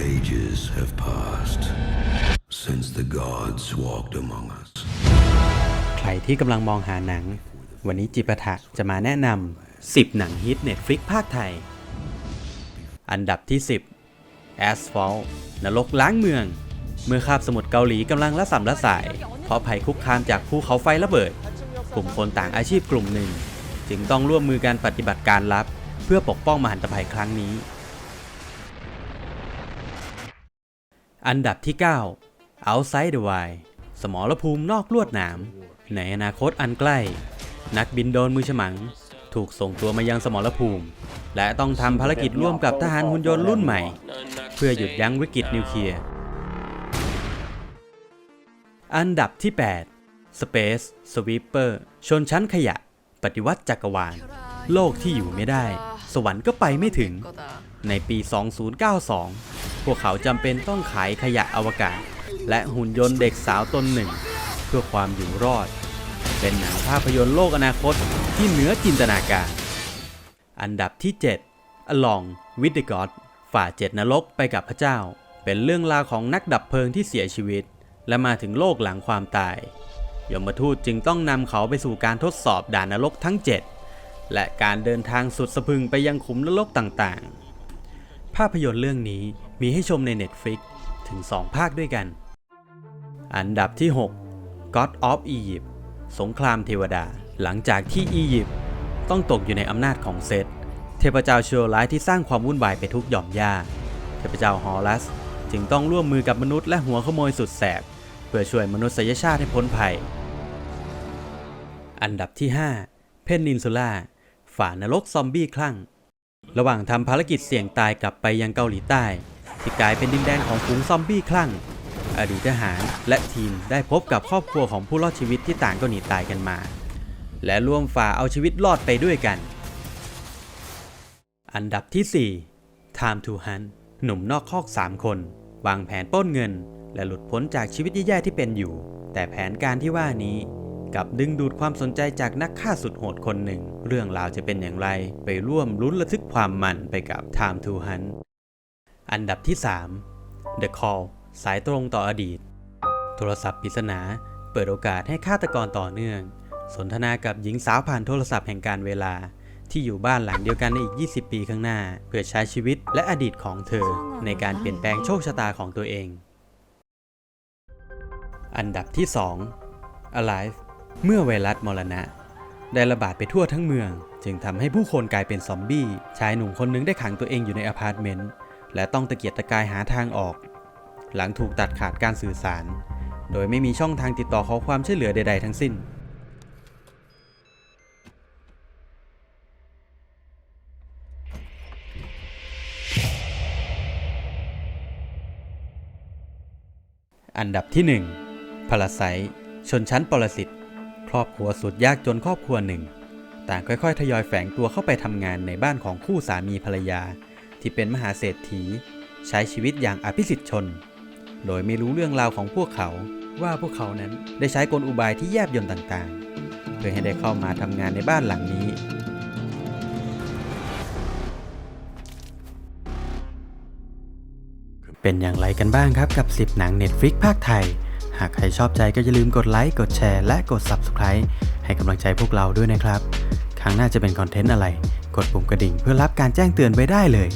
Ages have passed since the gods walked among us. ใครที่กำลังมองหาหนัง วันนี้จิปาถะจะมาแนะนำ 10 หนังฮิตเน็ตฟลิกภาคไทย อันดับที่ 10 Asphalt นรกล้างเมือง เมื่อคาบสมุทรเกาหลีกำลังละสัมละสาย เพราะภัยคุกคามจากภูเขาไฟระเบิด กลุ่มคนต่างอาชีพกลุ่มหนึ่ง จึงต้องร่วมมือการปฏิบัติการลับ เพื่อปกป้องมหันตภัยครั้งนี้ อันดับที่ 9 Outside the Wild สมรภูมินอกลวดหนาม ในอนาคตอันใกล้ นักบินโดนมือฉมัง ถูกส่งตัวมายังสมรภูมิ และต้องทำภารกิจร่วมกับทหารหุ่นยนต์รุ่นใหม่ เพื่อหยุดยั้งวิกฤตนิวเคลียร์ อันดับที่ 8 Space Sweeper ชนชั้นขยะ ปฏิวัติจักรวาล โลกที่อยู่ไม่ได้ สวรรค์ก็ไปไม่ถึง ในปี 2092 พวกเขาจำเป็นต้องขายขยะอวกาศ และหุ่นยนต์เด็กสาวตนหนึ่ง เพื่อความอยู่รอด เป็นหนังภาพยนตร์โลกอนาคตที่เหนือจินตนาการ อันดับที่ 7 Along with the God ฝ่าเจ็ดนรกไปกับพระเจ้า เป็นเรื่องราวของนักดับเพลิงที่เสียชีวิต และมาถึงโลกหลังความตาย ยมทูตจึงต้องนำเขาไปสู่การทดสอบด่านนรกทั้ง 7 และการเดินทางสุดสะพึงไปยังขุมนรกต่างๆ ภาพยนตร์เรื่องนี้ มีให้ชมใน Netflix ถึง 2 ภาคด้วยกัน อันดับที่ 6 God of Egypt สงครามเทวดา หลังจากที่อียิปต์ต้องตกอยู่ในอำนาจของเซตเทพเจ้าชั่วร้ายที่สร้างความวุ่นวายไปทุกหย่อมย่า เทพเจ้าฮอรัส จึงต้องร่วมมือกับมนุษย์และหัวขโมยสุดแสบ เพื่อช่วยมนุษยชาติให้พ้นภัย อันดับที่ 5 เพนนินซูล่าฝ่านรกซอมบี้คลั่ง ระหว่างทำภารกิจเสี่ยงตายกลับไปยังเกาหลีใต้ ที่กลายเป็นดินแดนของฝูงซอมบี้คลั่ง อดีตทหารและทีมได้พบกับครอบครัวของผู้รอดชีวิตที่ต่างก็หนีตายกันมา และร่วมฝ่าเอาชีวิตรอดไปด้วยกัน อันดับที่ 4 Time to Hunt หนุ่มนอกคอก 3 คน วางแผนปล้นเงิน และหลุดพ้นจากชีวิตแย่ๆที่เป็นอยู่ แต่แผนการที่ว่านี้กลับดึงดูดความสนใจจากนักฆ่าสุดโหดคนหนึ่ง เรื่องราวจะเป็นอย่างไร ไปร่วมลุ้นระทึกความมันไปกับ Time to Hunt อันดับที่ 3 The Call สายตรงต่ออดีต โทรศัพท์ปริศนา เปิดโอกาสให้ฆาตกรต่อเนื่อง สนทนากับหญิงสาวผ่านโทรศัพท์แห่งการเวลา ที่อยู่บ้านหลังเดียวกันในอีก 20 ปีข้างหน้า เพื่อใช้ชีวิตและอดีตของเธอ ในการเปลี่ยนแปลงโชคชะตาของตัวเอง อันดับที่ 2 Alive เมื่อไวรัสมรณะ ได้ระบาดไปทั่วทั้งเมือง จึงทำให้ผู้คนกลายเป็นซอมบี้ชายหนุ่มคนหนึงได้ขังตัวเองอยู่ในอพาร์ตเมนต์ และต้องตะเกียกตะกายหาทางออก หลังถูกตัดขาดการสื่อสาร โดยไม่มีช่องทางติดต่อขอความช่วยเหลือใด ๆ ทั้งสิ้น อันดับที่ 1พาราไซชนชั้นปรสิตครอบครัวสุดยากจนครอบครัวหนึ่ง ต่างค่อยๆ ทยอยแฝงตัวเข้าไปทำงานในบ้านของคู่สามีภรรยา ที่เป็นมหาเศรษฐี ใช้ชีวิตอย่างอภิสิทธิ์ชน โดยไม่รู้เรื่องราวของพวกเขาว่าพวกเขานั้นได้ใช้กลอุบายที่แยบยลต่างๆ เพื่อให้ได้เข้ามาทำงานในบ้านหลังนี้ เป็นอย่างไรกันบ้างครับกับ 10 หนัง Netflix ภาคไทย หากใครชอบใจก็อย่าลืมกดไลค์ กดแชร์ และกด Subscribe ให้กำลังใจพวกเราด้วยนะครับ ครั้งหน้าจะเป็นคอนเทนต์อะไร ดปุ่มกระดิ่งเพื่อรับการแจ้งเตือนไว้ได้เลย